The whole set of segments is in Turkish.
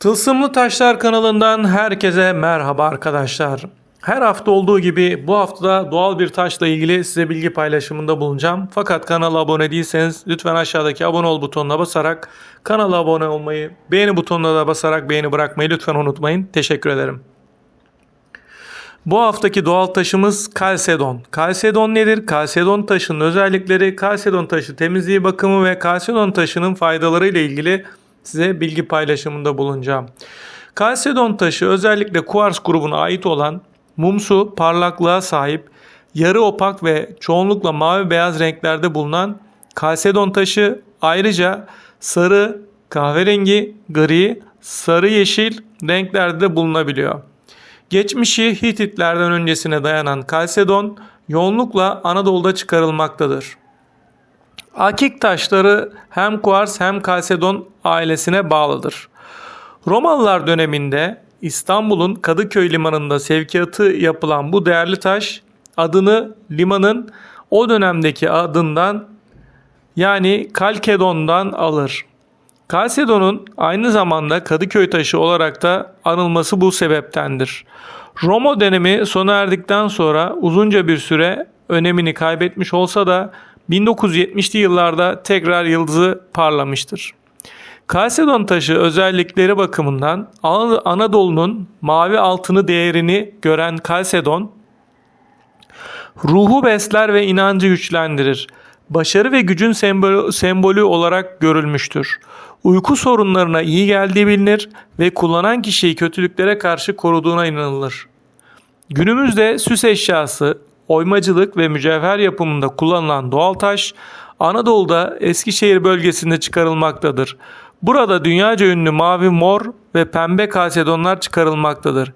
Tılsımlı Taşlar kanalından herkese merhaba arkadaşlar. Her hafta olduğu gibi bu hafta doğal bir taşla ilgili size bilgi paylaşımında bulunacağım. Fakat kanala abone değilseniz lütfen aşağıdaki abone ol butonuna basarak kanala abone olmayı, beğeni butonuna da basarak beğeni bırakmayı lütfen unutmayın. Teşekkür ederim. Bu haftaki doğal taşımız kalsedon. Kalsedon nedir? Kalsedon taşının özellikleri, kalsedon taşı temizliği, bakımı ve kalsedon taşının faydaları ile ilgili size bilgi paylaşımında bulunacağım. Kalsedon taşı özellikle kuars grubuna ait olan mumsu, parlaklığa sahip, yarı opak ve çoğunlukla mavi beyaz renklerde bulunan kalsedon taşı ayrıca sarı, kahverengi, gri, sarı yeşil renklerde de bulunabiliyor. Geçmişi Hititlerden öncesine dayanan Kalsedon yoğunlukla Anadolu'da çıkarılmaktadır. Akik taşları hem kuars hem kalsedon ailesine bağlıdır. Romalılar döneminde İstanbul'un Kadıköy limanında sevkiyatı yapılan bu değerli taş adını limanın o dönemdeki adından yani Kalkedon'dan alır. Kalsedon'un aynı zamanda Kadıköy taşı olarak da anılması bu sebeptendir. Roma dönemi sona erdikten sonra uzunca bir süre önemini kaybetmiş olsa da 1970'li yıllarda tekrar yıldızı parlamıştır. Kalsedon taşı özellikleri bakımından An- Anadolu'nun mavi altını değerini gören Kalsedon, ruhu besler ve inancı güçlendirir. Başarı ve gücün sembolü olarak görülmüştür. Uyku sorunlarına iyi geldiği bilinir ve kullanan kişiyi kötülüklere karşı koruduğuna inanılır. Günümüzde süs eşyası, oymacılık ve mücevher yapımında kullanılan doğal taş Anadolu'da Eskişehir bölgesinde çıkarılmaktadır. Burada dünyaca ünlü mavi, mor ve pembe kalsedonlar çıkarılmaktadır.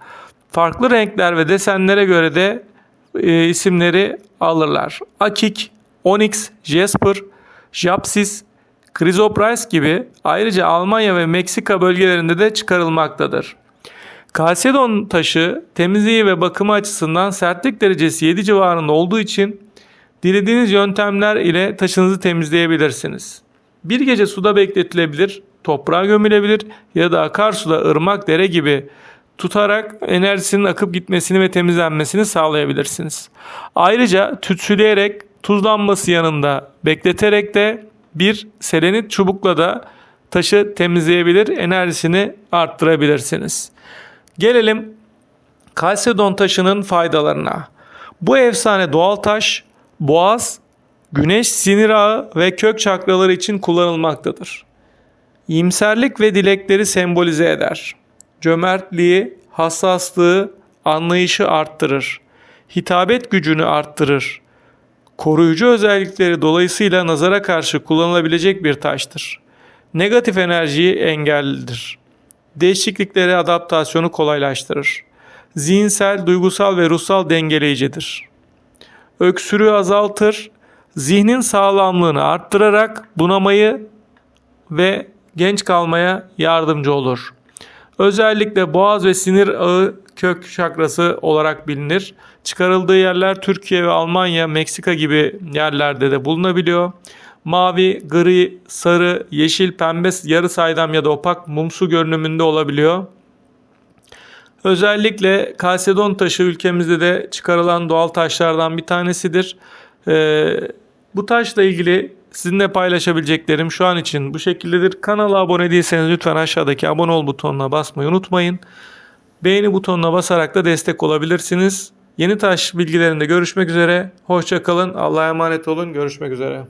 Farklı renkler ve desenlere göre de e, isimleri alırlar. Akik, Onyx, Jasper, Japsis, Chrysoprase gibi ayrıca Almanya ve Meksika bölgelerinde de çıkarılmaktadır. Kalsedon taşı temizliği ve bakımı açısından sertlik derecesi 7 civarında olduğu için dilediğiniz yöntemler ile taşınızı temizleyebilirsiniz. Bir gece suda bekletilebilir, toprağa gömülebilir ya da akarsuda ırmak, dere gibi tutarak enerjisinin akıp gitmesini ve temizlenmesini sağlayabilirsiniz. Ayrıca tütsüleyerek tuzlanması yanında bekleterek de bir selenit çubukla da taşı temizleyebilir, enerjisini arttırabilirsiniz. Gelelim Kalsedon taşının faydalarına. Bu efsane doğal taş boğaz, güneş sinir ağı ve kök çakraları için kullanılmaktadır. İyimserlik ve dilekleri sembolize eder. Cömertliği, hassaslığı, anlayışı arttırır. Hitabet gücünü arttırır. Koruyucu özellikleri dolayısıyla nazara karşı kullanılabilecek bir taştır. Negatif enerjiyi engellidir değişikliklere adaptasyonu kolaylaştırır. Zihinsel, duygusal ve ruhsal dengeleyicidir. Öksürüğü azaltır, zihnin sağlamlığını arttırarak bunamayı ve genç kalmaya yardımcı olur. Özellikle boğaz ve sinir ağı kök çakrası olarak bilinir. Çıkarıldığı yerler Türkiye ve Almanya, Meksika gibi yerlerde de bulunabiliyor. Mavi, gri, sarı, yeşil, pembe, yarı saydam ya da opak mumsu görünümünde olabiliyor. Özellikle kalsedon taşı ülkemizde de çıkarılan doğal taşlardan bir tanesidir. Ee, bu taşla ilgili sizinle paylaşabileceklerim şu an için bu şekildedir. Kanala abone değilseniz lütfen aşağıdaki abone ol butonuna basmayı unutmayın. Beğeni butonuna basarak da destek olabilirsiniz. Yeni taş bilgilerinde görüşmek üzere. Hoşçakalın. Allah'a emanet olun. Görüşmek üzere.